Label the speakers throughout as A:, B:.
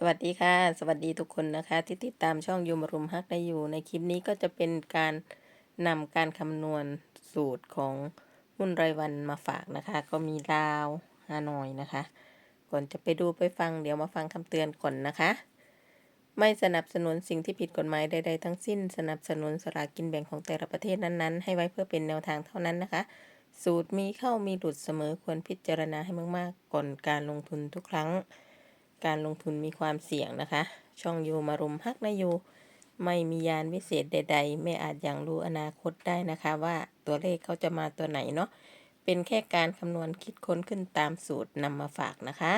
A: สวัสดีค่ะ สวัสดีทุกคนนะคะ ที่ติดตามช่องยูมารุมฮักได้อยู่ ในคลิปนี้ก็จะเป็นการนำการคำนวณสูตรของหุ้นรายวันมาฝากนะคะ ก็มีลาวฮานอยนะคะ ก่อนจะไปดูไปฟังเดี๋ยวมาฟังคำเตือนก่อนนะคะ ไม่สนับสนุนสิ่งที่ผิดกฎหมายใดๆทั้งสิ้น สนับสนุนสลากกินแบ่งของแต่ละประเทศนั้นๆ ให้ไว้เพื่อเป็นแนวทางเท่านั้นนะคะ สูตรมีเข้ามีหลุดเสมอควรพิจารณาให้มากๆ ก่อนการลงทุนทุกครั้ง การลงทุนมีความเสี่ยงนะคะ ช่องยูมารุมฮักนะยูไม่มียานวิเศษใด ๆ ไม่อาจอย่างรู้อนาคตได้นะคะ ว่าตัวเลขเขาจะมาตัวไหนเนาะ เป็นแค่การคำนวณคิดค้นขึ้นตามสูตรนำมาฝากนะคะ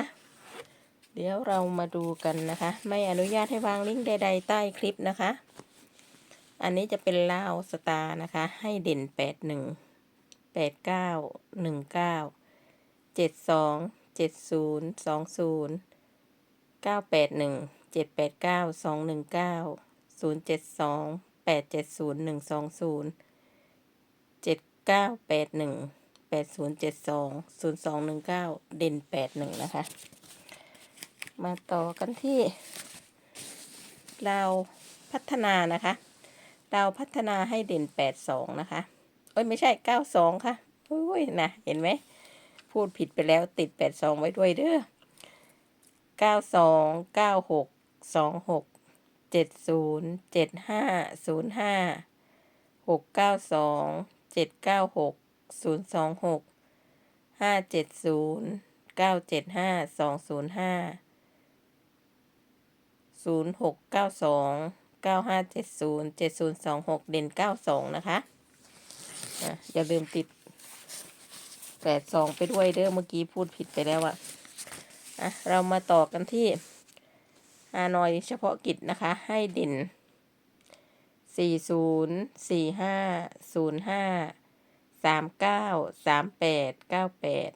A: เดี๋ยวเรามาดูกันนะคะ ไม่อนุญาตให้วางลิงก์ใด ๆ ใต้คลิปนะคะ อันนี้จะเป็นลาวสตาร์นะคะ ให้เด่น 81 89 19 72 70 20เก้าแปดหนึ่งเจ็ดแปดเก้าสองหนึ่งเก้าศูนย์เจ็ดสองแปดเจ็ดศูนย์หนึ่งสองศูนย์เจ็ดเก้าแปดหนึ่งแปดศูนย์เจ็ดสองศูนย์สองหนึ่งเก้าเด่นแปดหนึ่งนะคะ มาต่อกันที่ เราพัฒนานะคะ เราพัฒนาให้เด่นแปดสองนะคะ เอ้ย ไม่ใช่เก้าสองค่ะโอ้ยนะ เห็นไหม พูดผิดไปแล้วติดแปดสองไว้ด้วยเด้อ เก้าสองเก้าหกสองหกเจ็ดศูนย์เจ็ดห้าศูนย์ห้าหกเก้าสองเจ็ดเก้าหกศูนย์สองหกห้าเจ็ดศูนย์เก้าเจ็ดห้าสองศูนย์ห้าศูนย์หกเก้าสองเก้าห้าเจ็ดศูนย์เจ็ดศูนย์สองหกเด่นเก้าสองนะคะอย่าลืมติดแปดสองไปด้วยเด้อเมื่อกี้พูดผิดไปแล้วอะ อะเรามาต่อกันที่ฮานอยเฉพาะกิจนะคะ ให้ดิน 40 45 05 39 38 98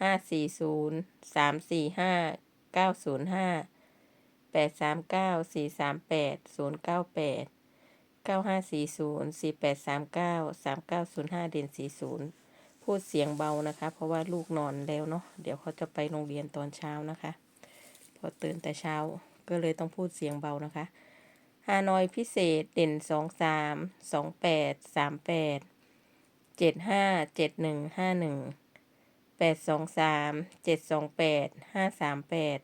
A: 540 345 905 839 438 098 9540 4839 3905 เด่น40 พูดเสียงเบานะคะ เพราะว่าลูกนอนแล้วเนาะเดี๋ยวเขาจะไปโรงเรียนตอนเช้านะคะ พอตื่นแต่เช้าก็เลยต้องพูดเสียงเบานะคะฮานอยพิเศษเด่นสองสามสองแปดสามแปดเจ็ดห้าเจ็ดหนึ่งห้าหนึ่งแปดสองสามเจ็ดสองแปดห้าสามแปด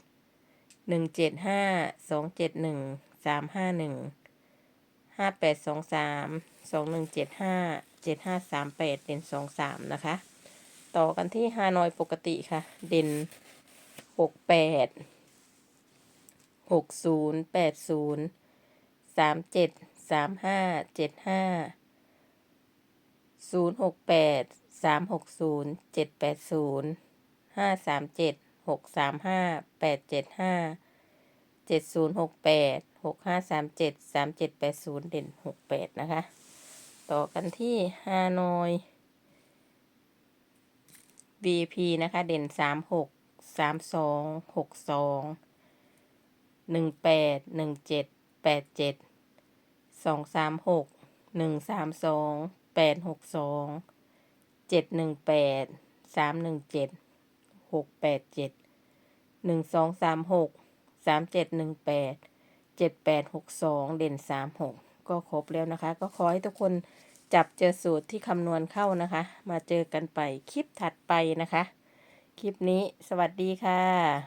A: หนึ่งเจ็ดห้าสองเจ็ดหนึ่งสามห้าหนึ่ง ห้าแปดสองสามสองหนึ่งเจ็ดห้าเจ็ดห้าสามแปดเด่นสองสามนะคะ ต่อกันที่ฮานอยปกติค่ะ เด่นหกแปดหกศูนย์แปดศูนย์สามเจ็ดสามห้าเจ็ดห้าศูนย์หกแปดสามหกศูนย์เจ็ดแปดศูนย์ห้าสามเจ็ดหกสามห้าแปดเจ็ดห้าเจ็ดศูนย์หกแปด หกห้าสามเจ็ดสามเจ็ดแปดศูนย์เด่นหกแปดนะคะ ต่อกันที่ฮานอย VP นะคะ เด่นสามหกสามสองหกสองหนึ่งแปดหนึ่งเจ็ดแปดเจ็ดสองสามหกหนึ่งสามสองแปดหกสองเจ็ดหนึ่งแปดสามหนึ่งเจ็ดหกแปดเจ็ดหนึ่งสองสามหกสามเจ็ดหนึ่งแปด เจ็ดแปดหกสองเด่นสามหกก็ครบแล้วนะคะ ก็ขอให้ทุกคนจับเจอสูตรที่คำนวณเข้านะคะ มาเจอกันไปคลิปถัดไปนะคะ คลิปนี้สวัสดีค่ะ